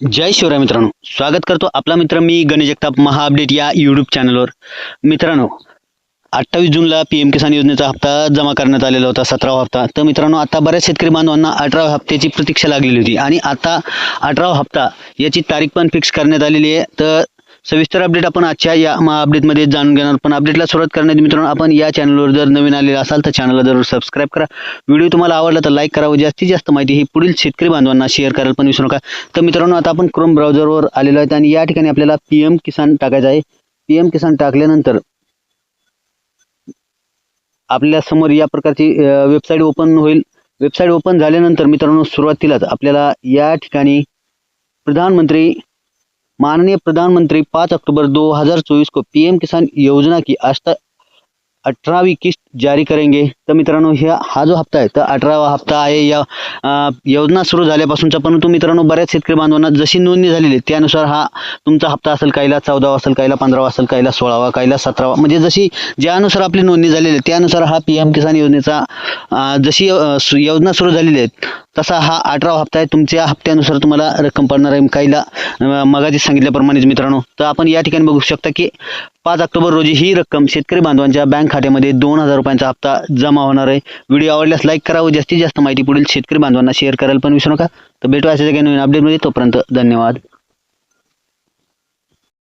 जय शिवराय मित्रांनो. स्वागत करतो आपला मित्र मी गणेश जगताप महा अपडेट या यूट्यूब चॅनलवर मित्रांनो अठ्ठावीस जूनला पी एम किसान योजनेचा हप्ता जमा करण्यात आलेला होता सतरावा हप्ता. तर मित्रांनो आता बऱ्याच शेतकरी बांधवांना अठराव्या हप्त्याची प्रतीक्षा लागलेली होती. आणि आता अठरावा हप्ता याची तारीख पण फिक्स करण्यात आलेली आहे. तर सविस्तर अपडेट आपण आजच्या या महा अपडेटमध्ये जाणून घेणार. पण अपडेटला सुरुवात करण्याआधी मित्रांनो आपण या चॅनलवर जर नवीन आलेला असाल तर चॅनलला जरूर सबस्क्राईब करा. व्हिडिओ तुम्हाला आवडला तर लाईक करा व जास्तीत जास्त माहिती ही पुढील शेतकरी बांधवांना शेअर करायला पण विसरू नका. तर मित्रांनो आता आपण क्रोम ब्राउझरवर आलेलो आहे आणि या ठिकाणी आपल्याला पी एम किसान टाकायचं आहे. पी एम किसान टाकल्यानंतर आपल्यासमोर या प्रकारची वेबसाईट ओपन होईल. वेबसाईट ओपन झाल्यानंतर मित्रांनो सुरुवातीलाच आपल्याला या ठिकाणी प्रधानमंत्री माननीय प्रधानमंत्री पाँच अक्टूबर 2024 को पीएम किसान योजना की आस्था अठरावी किस्त जारी करेंगे। तर मित्रांनो ह्या हा जो हप्ता आहे तर अठरावा हप्ता आहे. या योजना सुरू झाल्यापासूनचा परंतु मित्रांनो बऱ्याच शेतकरी बांधवांना जशी नोंदणी झालेली आहे त्यानुसार हा तुमचा हप्ता असेल काहीला चौदावा असेल काहीला पंधरावा असेल काहीला सोळावा काहीला सतरावा म्हणजे जशी ज्यानुसार आपली नोंदणी झालेली आहे त्यानुसार हा पी एम किसान योजनेचा जशी योजना सुरू झालेली आहे तसा हा अठरावा हप्ता आहे. तुमच्या हप्त्यानुसार तुम्हाला रक्कम पडणार आहे. काहीला अं, मगाशी सांगितल्याप्रमाणेच मित्रांनो. तर आपण या ठिकाणी बघू शकता की पाच ऑक्टोबर रोजी ही रक्कम शेतकरी बांधवांच्या बँक खात्यामध्ये दोन हजार रुपयांचा हप्ता जमा होणार आहे. व्हिडिओ आवडल्यास लाईक करा व जास्तीत जास्त माहिती पुढील शेतकरी बांधवांना शेअर करायला पण विसरू नका. तर भेटू अशा काही नवीन अपडेटमध्ये तोपर्यंत धन्यवाद.